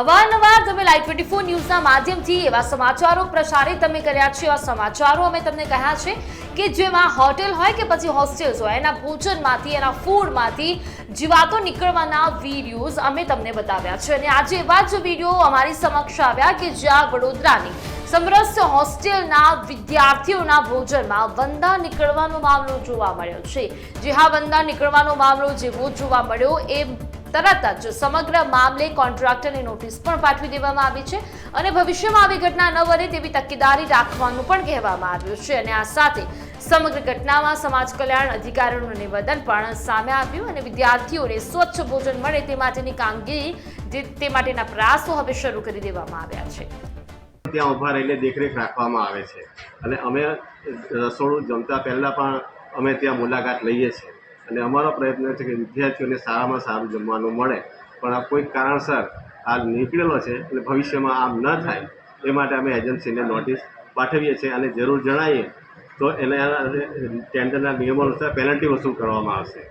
અવારનવાર તમે live twenty four ન્યૂઝના માધ્યમથી એવા સમાચારો પ્રસારિત તમે કર્યા છે. એવા સમાચારો અમે તમને કહ્યા છે કે જેમાં હોટેલ હોય કે પછી હોસ્ટેલ્સ હોય, એના ભોજનમાંથી, એના ફૂડમાંથી જીવાતો નીકળવાના વિડીયોઝ અમે તમને બતાવ્યા છે. અને આજે એવા જ વીડિયો અમારી સમક્ષ આવ્યા કે જ્યાં વડોદરાની સમરસ હોસ્ટેલના વિદ્યાર્થીઓના ભોજનમાં વંદા નીકળવાનો મામલો જોવા મળ્યો છે. જે હા, વંદા નીકળવાનો મામલો જેવો જોવા મળ્યો એ તરત જ સમગ્ર મામલે કોન્ટ્રાક્ટરને નોટિસ પણ પાઠવી દેવામાં આવી છે અને ભવિષ્યમાં આવી ઘટના ન બને તેવી તકેદારી રાખવાનું પણ કહેવામાં આવ્યું છે અને આ સાથે સમગ્ર ઘટનામાં સમાજ કલ્યાણ અધિકારીઓનું નિવેદન પણ સામે આવ્યું અને વિદ્યાર્થીઓને સ્વચ્છ ભોજન મળે તે માટેની કામગીરી જે- તે માટેના પ્રયાસો હવે શરૂ કરી દેવામાં આવ્યા છે. ત્યાં ઊભા રહીને દેખરેખ રાખવામાં આવે છે. અને અમે રસોડું જમતા પહેલાં પણ અમે ત્યાં મુલાકાત લઈએ છીએ. અને અમારો પ્રયત્ન છે કે વિદ્યાર્થીઓને સારામાં સારું જમવાનું મળે. પણ આ કોઈક કારણસર હાલ નીકળેલો છે એટલે ભવિષ્યમાં આમ ન થાય, એ માટે અમે એજન્સીને નોટિસ પાઠવીએ છીએ અને જરૂર જણાવીએ તો એના, ટેન્ડરના નિયમો અનુસાર પેનલ્ટી વસૂલ કરવામાં આવશે.